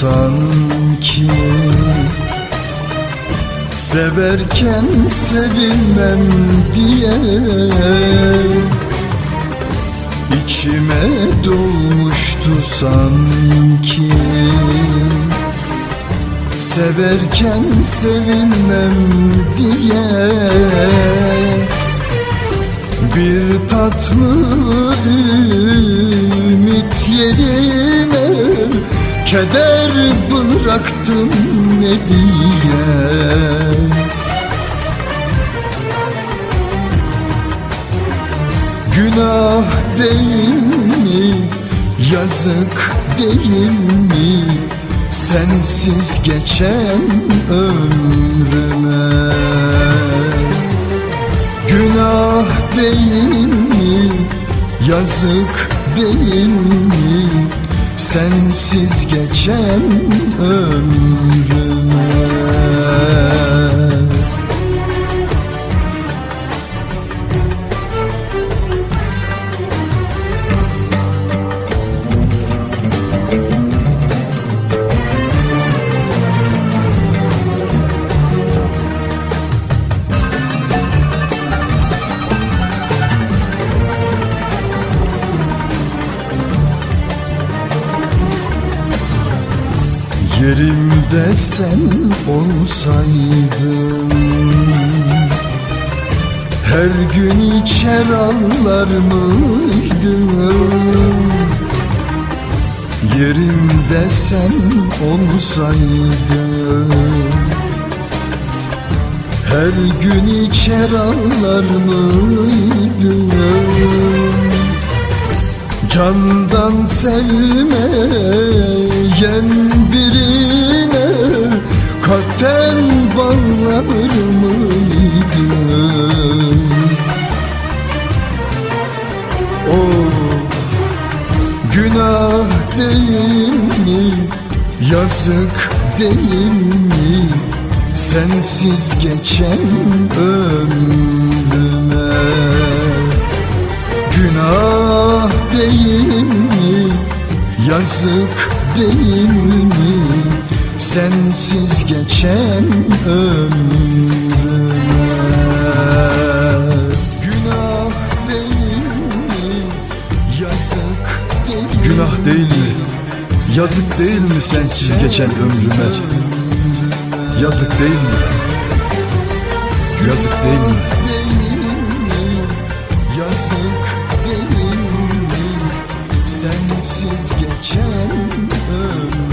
sanki. Severken sevilmem diye İçime dolmuştu sanki. Severken sevilmem diye Bir tatlı Keder bıraktım ne diye Günah değil mi? Yazık değil mi? Sensiz geçen ömrüme Günah değil mi? Yazık değil mi? Sensiz geçen ömrüme Yerimde sen olsaydın. Her gün içer ağlar mıydın? Yerimde sen olsaydın. Her gün içer ağlar mıydın? Candan sevmeyen birine Kalpten bağlanır mıydı? Oh, günah değil mi? Yazık değil mi? Sensiz geçen ömrüme Günah değil mi? Yazık değil mi? Sensiz geçen ömrüme Günah değil mi? Yazık değil mi? Günah değil mi? Yazık değil mi sensiz geçen ömrüme? Yazık değil mi? Yazık değil mi? Yazık? sensiz geçen ömür.